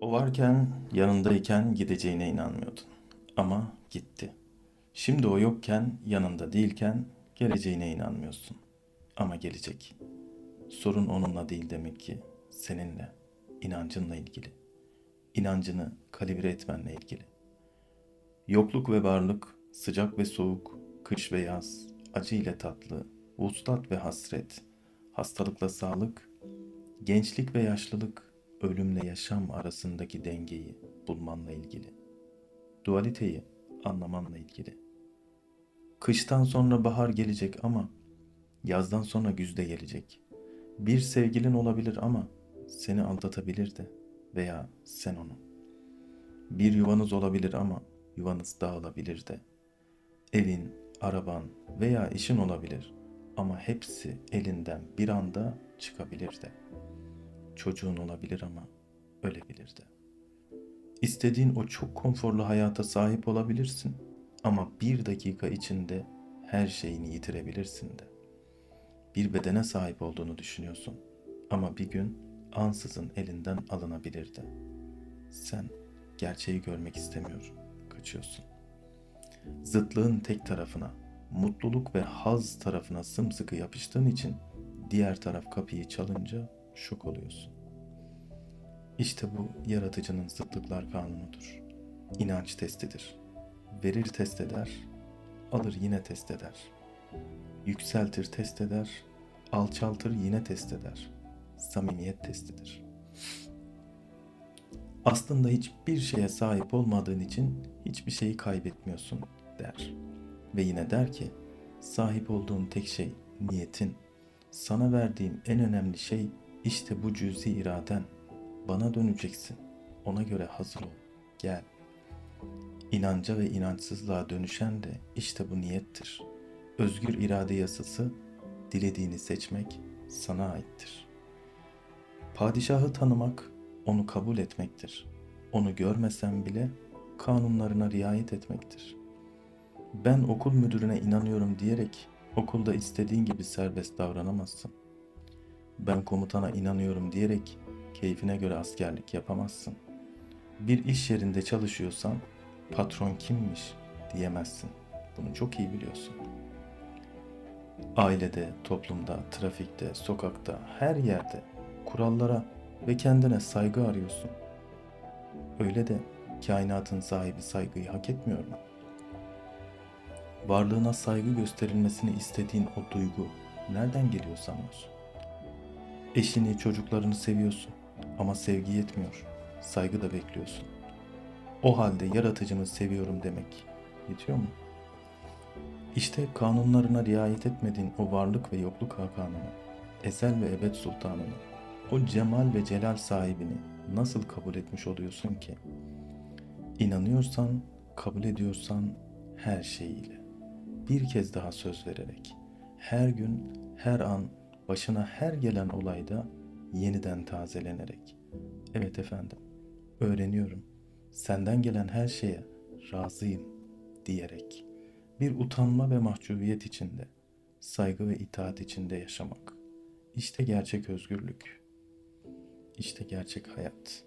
O varken, yanındayken gideceğine inanmıyordun. Ama gitti. Şimdi o yokken, yanında değilken geleceğine inanmıyorsun. Ama gelecek. Sorun onunla değil demek ki, seninle, inancınla ilgili. İnancını kalibre etmenle ilgili. Yokluk ve varlık, sıcak ve soğuk, kış ve yaz, acı ile tatlı, vuslat ve hasret, hastalıkla sağlık, gençlik ve yaşlılık, ölümle yaşam arasındaki dengeyi bulmanla ilgili. Dualiteyi anlamanla ilgili. Kıştan sonra bahar gelecek ama yazdan sonra güz de gelecek. Bir sevgilin olabilir ama seni aldatabilir de veya sen onu. Bir yuvanız olabilir ama yuvanız dağılabilir de. Evin, araban veya işin olabilir ama hepsi elinden bir anda çıkabilir de. Çocuğun olabilir ama ölebilir de. İstediğin o çok konforlu hayata sahip olabilirsin ama bir dakika içinde her şeyini yitirebilirsin de. Bir bedene sahip olduğunu düşünüyorsun ama bir gün ansızın elinden alınabilir de. Sen gerçeği görmek istemiyor, kaçıyorsun. Zıtlığın tek tarafına, mutluluk ve haz tarafına sımsıkı yapıştığın için diğer taraf kapıyı çalınca şok oluyorsun. İşte bu yaratıcının zıtlıklar kanunudur. İnanç testidir. Verir test eder, alır yine test eder. Yükseltir test eder, alçaltır yine test eder. Samimiyet testidir. Aslında hiçbir şeye sahip olmadığın için hiçbir şeyi kaybetmiyorsun der. Ve yine der ki sahip olduğun tek şey niyetin. Sana verdiğim en önemli şey işte bu cüzi iraden. Bana döneceksin. Ona göre hazır ol. Gel. İnanca ve inançsızlığa dönüşen de işte bu niyettir. Özgür irade yasası dilediğini seçmek sana aittir. Padişahı tanımak onu kabul etmektir. Onu görmesen bile kanunlarına riayet etmektir. Ben okul müdürüne inanıyorum diyerek okulda istediğin gibi serbest davranamazsın. Ben komutana inanıyorum diyerek keyfine göre askerlik yapamazsın. Bir iş yerinde çalışıyorsan patron kimmiş diyemezsin. Bunu çok iyi biliyorsun. Ailede, toplumda, trafikte, sokakta, her yerde kurallara ve kendine saygı arıyorsun. Öyle de kainatın sahibi saygıyı hak etmiyor mu? Varlığına saygı gösterilmesini istediğin o duygu nereden geliyor sanıyorsun? Eşini, çocuklarını seviyorsun ama sevgi yetmiyor. Saygı da bekliyorsun. O halde yaratıcını seviyorum demek yetiyor mu? İşte kanunlarına riayet etmediğin o varlık ve yokluk hakanını, ezel ve ebed sultanını, o cemal ve celal sahibini nasıl kabul etmiş oluyorsun ki? İnanıyorsan, kabul ediyorsan her şeyiyle. Bir kez daha söz vererek, her gün, her an, başına her gelen olayda yeniden tazelenerek. Evet efendim, öğreniyorum. Senden gelen her şeye razıyım diyerek. Bir utanma ve mahcubiyet içinde, saygı ve itaat içinde yaşamak. İşte gerçek özgürlük. İşte gerçek hayat.